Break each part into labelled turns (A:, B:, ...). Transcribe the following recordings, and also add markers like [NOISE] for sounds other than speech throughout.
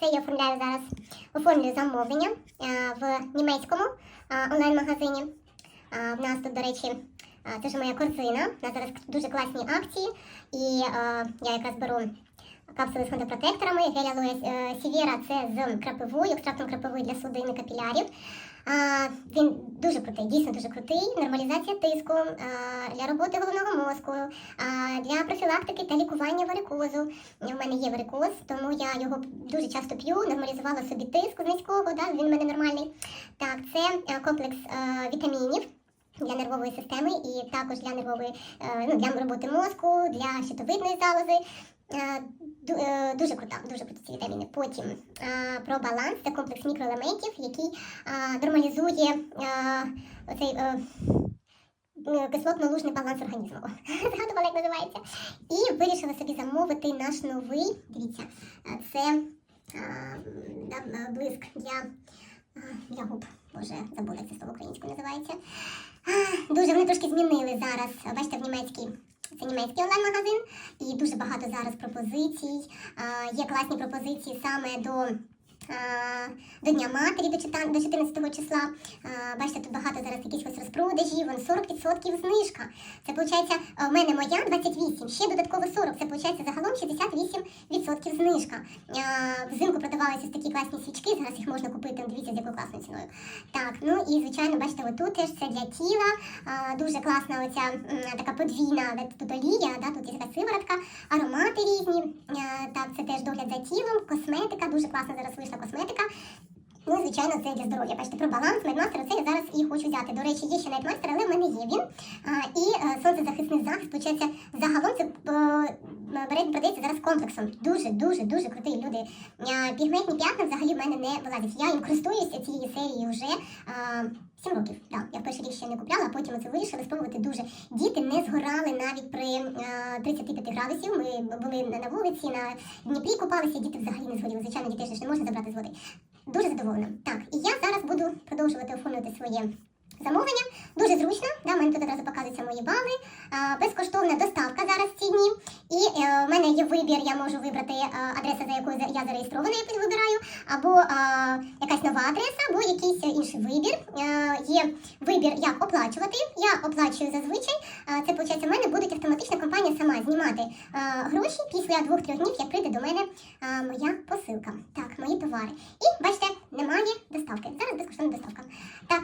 A: Це я оформляю зараз. Оформлюю замовлення е, в німецькому е, онлайн-магазині. Е, В нас тут, до речі, це ж моя корзина. У нас зараз дуже класні акції. І я якраз беру капсули з фондопротекторами. Гель алоє е, Сівєра це з крапивою, екстрактом крапиви для судин і капілярів. Він дуже крутий, дійсно дуже крутий. Нормалізація тиску а, для роботи головного мозку, а, для профілактики та лікування варикозу. У мене є варикоз, тому я його дуже часто п'ю, нормалізувала собі тиск з низького, да, він у мене нормальний. Так, це е, комплекс е, вітамінів. Для нервової системи і також для нервової е, ну, для роботи мозку, для щитовидної залози. Е, е, Дуже крута, дуже круті ці вітаміни. Потім е, про баланс це комплекс мікроелементів, який нормалізує оцей кислотно-лужний баланс організму. [LAUGHS] Згадувала, як називається. І вирішила собі замовити наш новий. Дивіться, це блиск для, для губ. Боже, забула, це слово українською називається. Дуже вони трошки змінили зараз. Бачите, в німецькій. Це німецький онлайн-магазин, і дуже багато зараз пропозицій. Є класні пропозиції саме до, до Дня Матері, до, 14 числа. Бачите, тут багато зараз якісь вон 40% знижка. Це виходить, у мене моя 28, ще додатково 40. Це виходить загалом 68% знижка. Взимку продавалися такі класні свічки, зараз їх можна купити, дивіться, з якою класною ціною. Так, ну і звичайно, бачите, отут теж це для тіла. Дуже класна оця така подвійна тут олія, да, тут є така сиворотка, аромати різні. Так, це теж догляд за тілом, косметика, дуже класна зараз вийшла косметика. Ну, звичайно, це для здоров'я. Бачите, про баланс, медмастер, це я зараз і хочу взяти. До речі, є ще медмастер, але в мене є він. А, і е, сонцезахисний захист, получається, загалом це продається зараз комплексом. Дуже, дуже, дуже крутий люди. Е, Пігментні п'ятна взагалі в мене не вилазять. Я їм користуюся цією серією вже. е, Сім років, так. Я в перший рік ще не купляла, а потім це вирішили спробувати дуже. Діти не згорали навіть при е, 35 градусів. Ми були на вулиці, на Дніпрі купалися, діти взагалі не згоріли. Звичайно, дітей ж не можна забрати з води. Дуже задоволена. Так, і я зараз буду продовжувати оформлювати своє замовлення. Дуже зручно. Да, мене тут одразу показуються мої бали. Безкоштовна доставка зараз в ці дні. І е, в мене є вибір, я можу вибрати е, адреса, за якою я зареєстрована, я вибираю, або якась нова адреса, або якийсь інший вибір. Е, є вибір, як оплачувати. Я оплачую зазвичай. Це виходить, в мене буде автоматично компанія сама знімати гроші після двох-трьох днів, як прийде до мене моя посилка. Так, мої товари. І бачите, немає доставки. Зараз безкоштовна доставка. Так,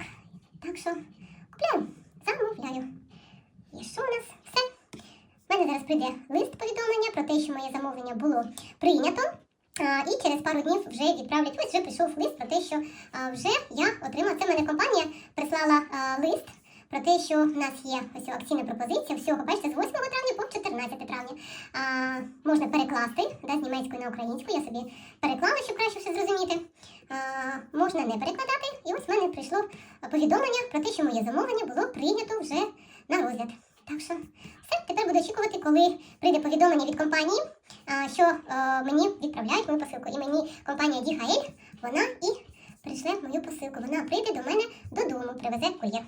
A: так що купляю, замовляю. І що у нас? Все. У мене зараз прийде лист повідомлення про те, що моє замовлення було прийнято. А, і через пару днів вже відправлять. Ось вже прийшов лист про те, що а, вже я отримала. Це мене компанія прислала а, лист про те, що в нас є ось акційна пропозиція. Всього, бачите, з 8 травня по 14 травня. А, можна перекласти да, з німецької на українську. Я собі переклала, щоб краще все зрозуміти. А, можна не перекладати. І ось в мене прийшло повідомлення про те, що моє замовлення було прийнято вже на розгляд. Так що все, тепер буду очікувати, коли прийде повідомлення від компанії, що е, мені відправляють мою посилку. І мені компанія DHL, вона і прийшле мою посилку. Вона прийде до мене додому, привезе кур'єр.